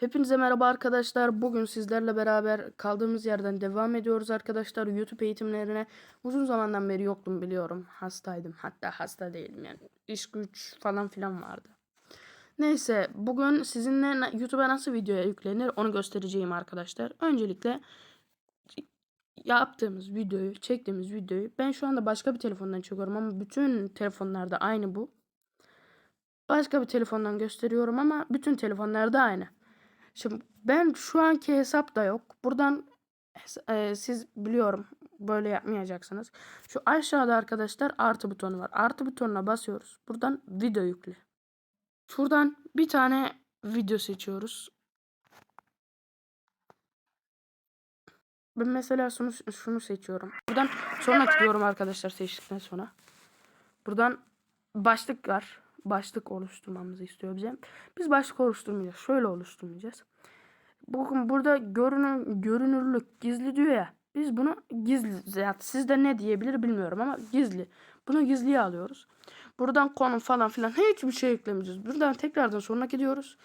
Hepinize merhaba arkadaşlar. Bugün sizlerle beraber kaldığımız yerden devam ediyoruz arkadaşlar. YouTube eğitimlerine uzun zamandan beri yoktum biliyorum. Hastaydım. Hatta hasta değilim yani. İş güç falan filan vardı. Neyse bugün sizinle YouTube'a nasıl videoya yüklenir onu göstereceğim arkadaşlar. Öncelikle yaptığımız videoyu, çektiğimiz videoyu ben şu anda başka bir telefondan çekiyorum ama bütün telefonlarda aynı bu. Başka bir telefondan gösteriyorum ama bütün telefonlarda aynı. Şimdi ben şu anki hesap da yok. Buradan e, siz biliyorum böyle yapmayacaksınız. Şu aşağıda arkadaşlar artı butonu var. Artı butonuna basıyoruz. Buradan video yükle. Şuradan bir tane video seçiyoruz. Ben mesela şunu, şunu seçiyorum. Buradan sonra tıklıyorum arkadaşlar seçtikten sonra. Buradan başlık var. Başlık oluşturmamızı istiyor bize. Biz başlık oluşturmayacağız. Şöyle oluşturmayacağız. Bakın burada görünür, görünürlük gizli diyor ya. Biz bunu gizli. Yani sizde ne diyebilir bilmiyorum ama gizli. Bunu gizliye alıyoruz. Buradan konu falan filan hiçbir şey eklemeyeceğiz. Buradan tekrardan sonuna gidiyoruz.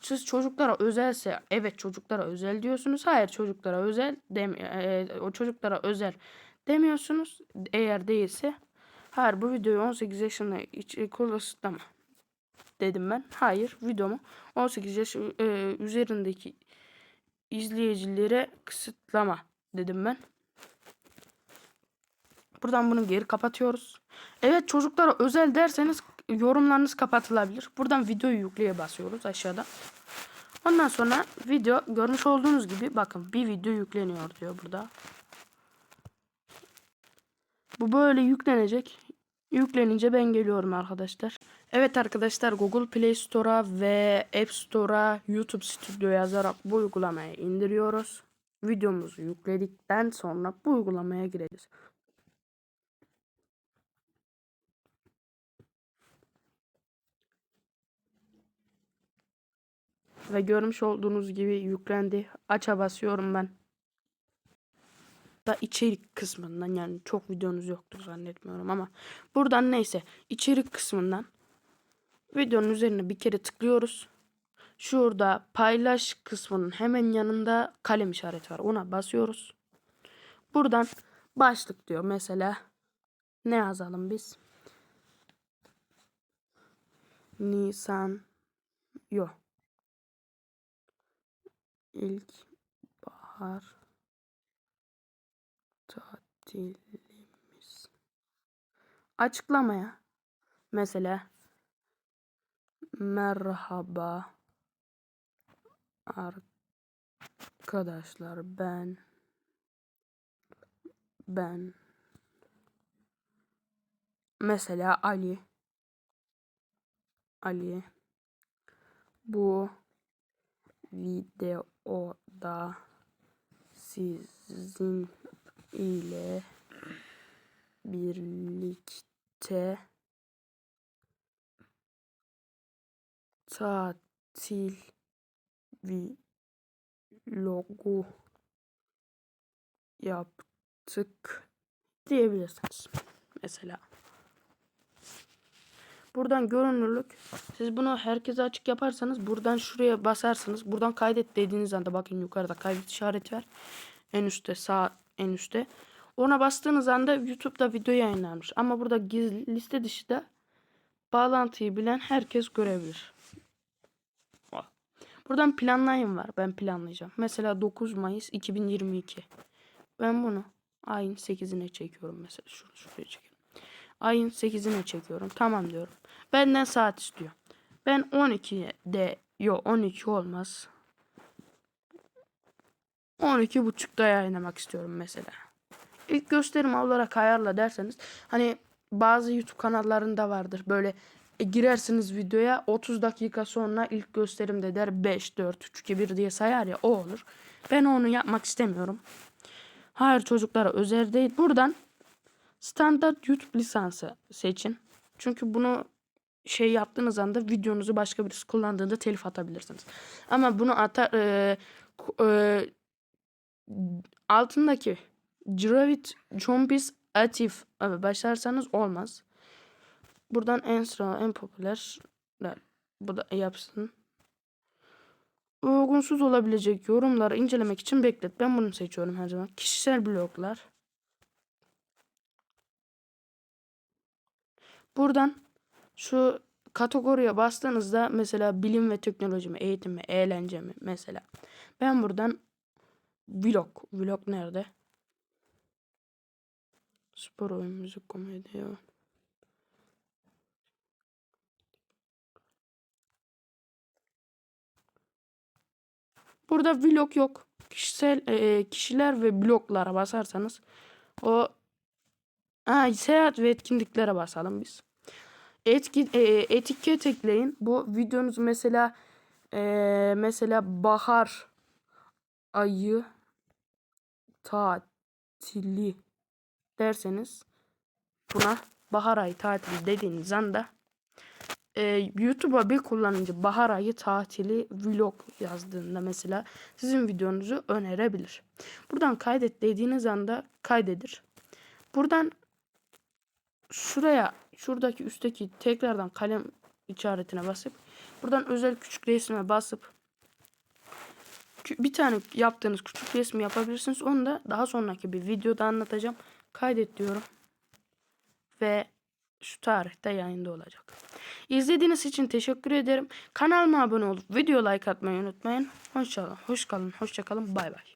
Siz çocuklara özelse evet çocuklara özel diyorsunuz. Hayır çocuklara özel dem e, o çocuklara özel demiyorsunuz. Eğer değilse hayır bu videoyu 18 yaşında içerik kısıtlama dedim ben. Hayır videomu 18 yaş e, üzerindeki izleyicilere kısıtlama dedim ben. Buradan bunu geri kapatıyoruz. Evet çocuklara özel derseniz yorumlarınız kapatılabilir. Buradan videoyu yükleye basıyoruz aşağıda. Ondan sonra video görmüş olduğunuz gibi bakın bir video yükleniyor diyor burada. Bu böyle yüklenecek. Yüklenince ben geliyorum arkadaşlar. Evet arkadaşlar Google Play Store'a ve App Store'a YouTube Studio yazarak bu uygulamayı indiriyoruz. Videomuzu yükledikten sonra bu uygulamaya gireceğiz. Ve görmüş olduğunuz gibi yüklendi. Aç'a basıyorum ben. Da içerik kısmından yani çok videonuz yoktur zannetmiyorum ama buradan neyse içerik kısmından videonun üzerine bir kere tıklıyoruz. Şurada paylaş kısmının hemen yanında kalem işareti var. Ona basıyoruz. Buradan başlık diyor mesela. Ne yazalım biz? Nisan yok. İlk bahar tatilimiz. Açıklamaya mesela merhaba arkadaşlar ben ben mesela Ali Ali bu videoda sizin ile birlikte tatil vlogu yaptık diyebilirsiniz. Mesela. Buradan görünürlük. Siz bunu herkese açık yaparsanız buradan şuraya basarsınız. Buradan kaydet dediğiniz anda bakın yukarıda kaydet işareti var. En üstte sağ en üstte. Ona bastığınız anda YouTube'da video yayınlanmış. Ama burada gizli liste dışı da bağlantıyı bilen herkes görebilir. Buradan planlayın var. Ben planlayacağım. Mesela 9 Mayıs 2022. Ben bunu ayın 8'ine çekiyorum mesela. Şunu şuraya çekiyorum. Ayın 8'ine çekiyorum. Tamam diyorum. Benden saat istiyor. Ben 12'de yok 12 olmaz. 12 buçukta yayınlamak istiyorum mesela. İlk gösterim olarak ayarla derseniz hani bazı YouTube kanallarında vardır böyle e, girersiniz videoya 30 dakika sonra ilk gösterimde der 5 4 3 2 1 diye sayar ya o olur. Ben onu yapmak istemiyorum. Hayır çocuklara özel değil. Buradan standart YouTube lisansı seçin. Çünkü bunu şey yaptığınız anda videonuzu başka birisi kullandığında telif atabilirsiniz. Ama bunu atar e, e, altındaki Dravit Chompis Atif abi başlarsanız olmaz. Buradan en sıra en popüler bu da yapsın. uygunsuz olabilecek yorumları incelemek için beklet. Ben bunu seçiyorum her zaman. Kişisel bloglar. Buradan şu kategoriye bastığınızda mesela bilim ve teknoloji mi, eğitim mi, eğlence mi mesela. Ben buradan vlog. Vlog nerede? Spor, oyun, müzik, komedi. ya. Burada vlog yok. Kişisel e, kişiler ve bloglara basarsanız o ha, seyahat ve etkinliklere basalım biz. Etki, e, etiket ekleyin. Bu videonuz mesela e, mesela bahar ayı tatili derseniz buna bahar ayı tatili dediğiniz anda e, YouTube'a bir kullanıcı bahar ayı tatili vlog yazdığında mesela sizin videonuzu önerebilir. Buradan kaydet dediğiniz anda kaydedir. Buradan şuraya şuradaki üstteki tekrardan kalem işaretine basıp buradan özel küçük resme basıp kü- bir tane yaptığınız küçük resmi yapabilirsiniz. Onu da daha sonraki bir videoda anlatacağım. Kaydet diyorum. Ve şu tarihte yayında olacak. İzlediğiniz için teşekkür ederim. Kanalıma abone olup video like atmayı unutmayın. Hoşçakalın. Hoş. Bay bay.